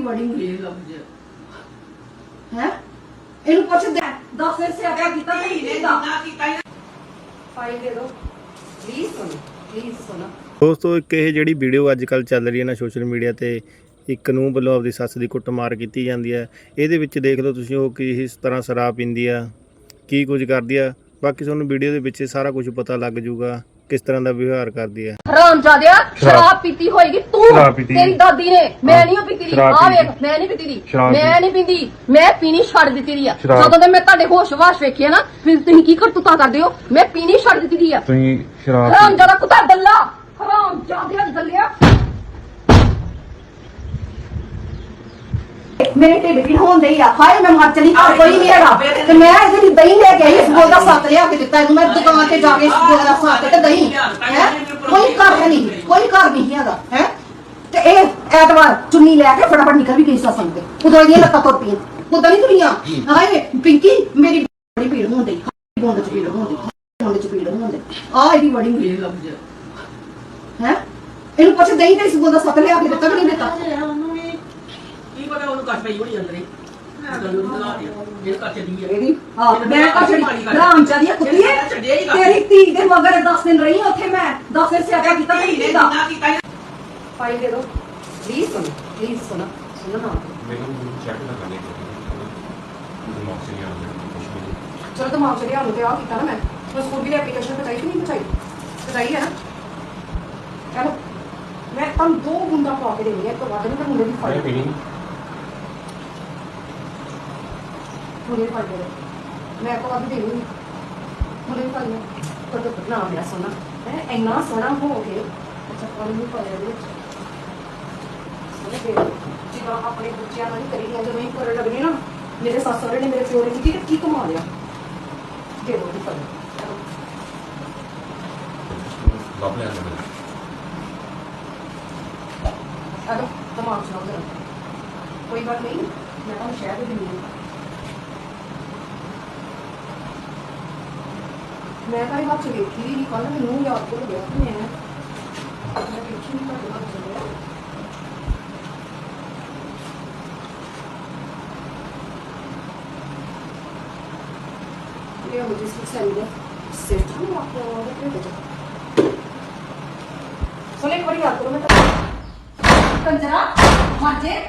ਇਹਦੀ ਬੜੀ ਇਹ ਲਫ਼ਜ਼ ਹੈ? ਇਹਨੂੰ ਪੁੱਛ ਦੇ। ਦੱਸ ਫਿਰ ਸਿਆਪਾ ਕੀਤਾ ਤੇ ਇਹਨੇ ਨਹੀਂ ਕੀਤਾ? ਇਹਨੇ ਫਾਈਲ ਦੇ ਦਿਓ। ਪਲੀਜ਼ ਸੁਣ ਪਲੀਜ਼ ਸੁਣ। ਦੋਸਤੋ ਇੱਕ ਇਹ ਜਿਹੜੀ ਵੀਡੀਓ ਅੱਜ ਕੱਲ ਚੱਲ ਰਹੀ ਹੈ ਨਾ ਸੋਸ਼ਲ ਮੀਡੀਆ ਤੇ ਇੱਕ ਨੂੰ ਵੱਲੋਂ ਆਪਦੀ ਸੱਸ ਦੀ ਕੁੱਟਮਾਰ ਕੀਤੀ ਜਾਂਦੀ ਹੈ। ਇਹਦੇ ਵਿੱਚ ਦੇਖ ਲਓ ਤੁਸੀਂ ਉਹ ਕਿਸ ਤਰ੍ਹਾਂ ਸ਼ਰਾਬ ਪੀਂਦੀ ਆ ਕੀ ਕੁਝ ਕਰਦੀ ਆ। ਬਾਕੀ ਤੁਹਾਨੂੰ ਵੀਡੀਓ ਦੇ ਵਿੱਚ ਸਾਰਾ ਕੁਝ ਪਤਾ ਲੱਗ ਜਾਊਗਾ। ਕਿਸ ਤਰ੍ਹਾਂ ਦਾ ਵਿਵਹਾਰ ਕਰਦੀ ਹੈ? ਹਰਾਮ ਜਾਦਿਆ ਸ਼ਰਾਬ ਪੀਤੀ ਹੋਏਗੀ। ਤੂੰ ਸ਼ਰਾਬ ਪੀਤੀ ਤੇਰੀ ਦਾਦੀ ਨੇ ਮੈਂ ਨਹੀਂ ਉਹ ਪੀਤੀ ਦੀ। ਸ਼ਰਾਬ ਆ ਪੀਤੀ। ਵੇਖ ਮੈਂ ਨਹੀਂ ਪੀਤੀ ਦੀ। ਸ਼ਰਾਬ ਮੈਂ ਨਹੀਂ ਪੀਂਦੀ। ਮੈਂ ਪੀਣੀ ਛੱਡ ਦਿੱਤੀ ਦੀ ਆ। ਸ਼ਰਾਬ। ਜਦੋਂ ਦੇ ਮੈਂ ਤੁਹਾਡੇ ਹੋਸ਼ ਵਾਸ਼ ਵੇਖਿਆ ਨਾ ਫਿਰ ਤੁਸੀਂ ਕੀ ਕਰਤੂਤਾ ਕਰਦੇ ਹੋ? ਮੈਂ ਪੀਣੀ ਛੱਡ ਦਿੱਤੀ ਦੀ ਆ। ਤੁਸੀਂ ਸ਼ਰਾਬ ਹਰਾਮ ਜਾਦਾ ਕੁੱਤਾ ਦੱਲਾ। ਹਰਾਮ ਜਾਦਿਆ ਦੱਲਿਆ। ਮੇਰੇ ਢਿੱਡ ਪੀੜ ਹੋਣ ਡਈ ਆ। ਹਾਏ ਮੈਂ ਮਰ ਚਲੀ। ਕੋਈ ਨਹੀਂ ਹੈਗਾ। ਤੇ ਮੈਂ ਇਹਦੇ ਲਈ ਦਹੀਂ ਲੈ ਕੇ ਆਈ ਇਸ ਬੋਲ ਦਾ ਸੱਤ ਲਿਆ ਕੇ ਦਿੱਤਾ ਇਹਨੂੰ। ਮੈਂ ਦੁਕਾਨ ਤੇ ਜਾ ਕੇ ਇਸ ਬੋਲ ਦਾ ਸੱਤ ਤੇ ਦਹੀਂ ਹੈ? ਕੋਈ ਘਰ ਹੈ ਨਹੀਂ ਕੋਈ ਘਰ ਨਹੀਂ ਹੈਗਾ ਹੈ? ਤੇ ਇਹ ਐਤਵਾਰ ਚੁੰਨੀ ਲੈ ਕੇ ਫਟਾਫਟ ਨਿਕਲ ਵੀ ਗਈ ਸਤਸੰਗ ਤੇ। ਉਦੋਂ ਇਹਦੀਆਂ ਲੱਤਾਂ ਤੁਰ ਪਈਆਂ। ਉਦੋਂ ਨਹੀਂ ਤੁਰੀਆਂ। ਹਾਏ ਪਿੰਕੀ ਮੇਰੀ ਬੜੀ ਪੀੜ ਹੋਣ ਡਈ। ਬੋਂਡ ਚ ਪੀੜ ਹੋਣ ਡਈ। ਬੋਂਡ ਚ ਪੀੜ ਹੋਣ ਡਈ। ਆ ਇਹਦੀ ਬੜੀ ਇਹ ਲਫ਼ਜ਼ ਹੈ? ਇਹਨੂੰ ਪੁੱਛ ਦਹੀਂ ਤੇ ਇਸ ਬੋਲ ਦਾ ਸੱਤ ਲਿਆ ਕੇ ਦਿੱਤਾ ਕਿ ਨਹੀਂ ਦਿੱਤਾ ਉਹਨੂੰ ਵੀ ਕੀ ਪਤਾ ਉਹਨੂੰ ਕੱਟ ਪਈ ਹੋਣੀ ਅੰਦਰੇ। ਜੇ ਕੱਟ ਦੀ ਹੈ ਇਹਦੀ? ਹਾਂ ਮੈਂ ਕਛੜੀ ਰਾਮ ਚਾਦੀਆ ਕੁੱਤੀਏ ਤੇਰੀ ਧੀ ਦੇ ਮਗਰ 10 ਦਿਨ ਰਹੀ ਉੱਥੇ ਮੈਂ। 10 ਦਿਨ ਸਿਆਪਾ ਕੀਤਾ ਤੇ ਨਹੀਂ ਕੀਤਾ ਕੀਤਾ ਇਹਨੇ ਫਾਈਲ ਦੇ ਦਿਓ। ਪਲੀਜ਼ ਸੁਣ ਪਲੀਜ਼ ਸੁਣ। ਸੁਣ ਨਾ। ਮੈਨੂੰ ਚੈੱਕ ਤਾਂ ਕਰਨੀ ਦਿਮਾਗ ਸੇ ਨਹੀਂ ਆ ਰਿਹਾ ਕੁਝ ਵੀ ਚਲੋ ਦਿਮਾਗ ਚ ਲਿਆ ਲੋ ਤੇ ਆ ਕੀਤਾ ਨਾ ਮੈਂ। ਮੈਂ ਸਕੂਲ ਦੀ ਐਪਲੀਕੇਸ਼ਨ ਬਤਾਈ ਕਿ ਨਹੀਂ ਬਤਾਈ ਬਤਾਈ ਹੈ ਨਾ? ਚਲੋ ਮੈਂ ਤੁਹਾਨੂੰ ਦੋ ਗੁੰਡਾ ਪਾ ਕੇ ਦੇਣੀ ਹੈ ਇੱਕ ਤੋਂ ਵੱਧ ਨਹੀਂ ਤਾਂ ਮੁੰਡੇ ਦੀ ਫਾਈਲ। ਪੀਣੀ ਮੁੰਡੇ ਦੀ ਫਾਈਲ ਦੇ ਦਿਓ ਮੈਂ ਇੱਕ ਤੋਂ ਵੱਧ ਦੇਣੀ ਨਹੀਂ ਮੁੰਡੇ ਦੀ ਫਾਈਲ ਤਾਂ ਤਾਂ ਨਾਮ ਮੇਰਾ ਸੋਨਾ ਹੈ ਇੰਨਾ ਸੋਹਣਾ ਹੋ ਕੇ ਅੱਛਾ ਫਾਈਲ ਨਹੀਂ ਪਾਇਆ ਇਹਦੇ ਵਿੱਚ ਸੋਹਣੇ ਦੇ ਦਿਓ। ਜਿਵੇਂ ਆਪਣੇ ਬੱਚਿਆਂ ਨਾਲ ਨਹੀਂ ਕਰੀ ਜਦੋਂ ਹੀ ਕਰਨ ਲੱਗਣੀ ਨਾ ਮੇਰੇ ਸੱਸ ਸਹੁਰੇ ਨੇ ਮੇਰੇ ਪਿਓ ਨੇ ਕੀਤੀ ਤੇ ਕੀ ਕਮਾ ਲਿਆ ਦੇ ਦੋ ਦੀ ਫਾਈਲ ਲੱਭ ਲਿਆ ਮੈਂ ਅਰੇ ਤਮਾਮ ਸੁਣਾਓ ਜਰਾ ਕੋਈ ਬਾਤ ਨਹੀਂ ਮੈਂ ਤਾਂ ਸ਼ਹਿਰ ਦੇ ਦਿੰਦੀ ਮੈਂ ਤਾਂ ਇਹ ਹੱਥ ਵੇਖੀ ਨਹੀਂ ਕੱਲ ਮੈਨੂੰ ਯਾਦ ਭੁੱਲ ਗਿਆ ਕਿ ਮੈਂ ਮੈਂ ਵੇਖੀ ਨਹੀਂ ਤੁਹਾਡੇ ਹੱਥ ਚ ਇਹ ਮੁਝੇ ਸਿੱਖਿਆ ਸਿਰਫ ਨੂੰ ਆਪੋ ਉਹਦੇ ਤੇ ਬਚਾ ਸੁਣੇ ਇੱਕ ਵਾਰੀ ਯਾਦ ਕਰੋ ਮੈਂ ਤਾਂ ਕੰਜਰਾ ਮਰ ਜੇ